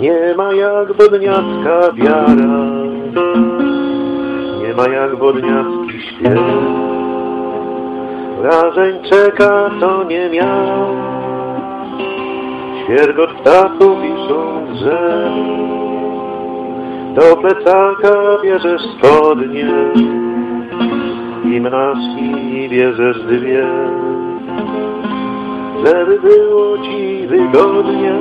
Nie ma jak wodniacka wiara, nie ma jak wodniacki śpiew. Wrażeń czeka to nie miał, świergot ptaków i szum drzew. Do plecaka bierzesz spodnie, gimnastki bierzesz dwie, żeby było ci wygodnie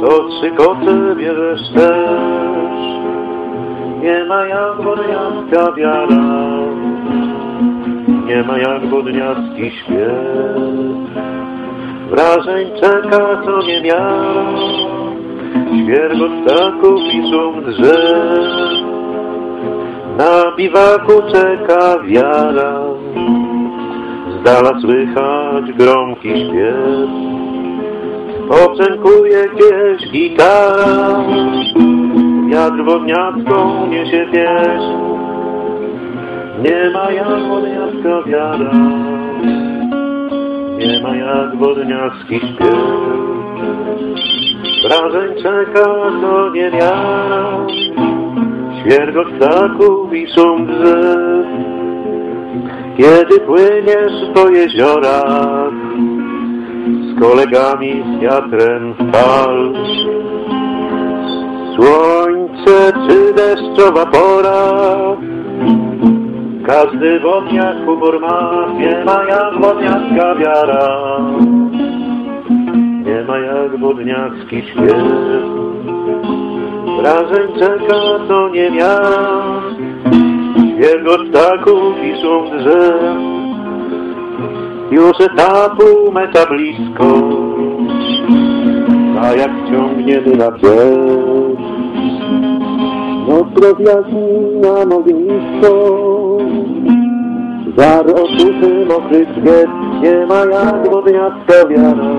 to trzykoce bierzesz też. Nie ma jak wodniacka wiara, nie ma jak wodniacki śpiew. Wrażeń czeka to nie miara, świergot ptaków i szum drzew. Na biwaku czeka wiara, z dala słychać gromki śpiew. Obrzękuje gdzieś gitara, wiatr wodniacką niesie pieśń. Nie ma jak wodniacka wiara, nie ma jak wodniacki śpiew. Wrażeń czeka to nie wiara, świergot ptaków i szum drzew. Kiedy płyniesz po jeziorach, z kolegami z wiatrem w. Słońce czy deszczowa pora, każdy wodniak humor ma, nie ma jak wodniacka wiara, nie ma jak wodniacki śpiew. Wrażeń czeka to nie miara, świergot ptaków i szum drzew. Już etapu meta blisko, a jak ciągnie na pies. Noc rozjaśni nam ognisko, żar osuszy mokry nie ma jak wodniacka wiara,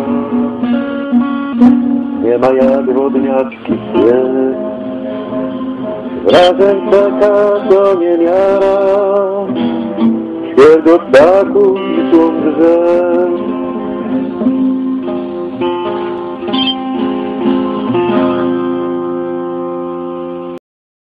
nie ma jak wodniacki świat. Razem czeka do niemiara Śpiew do ptaków i tłum drzew.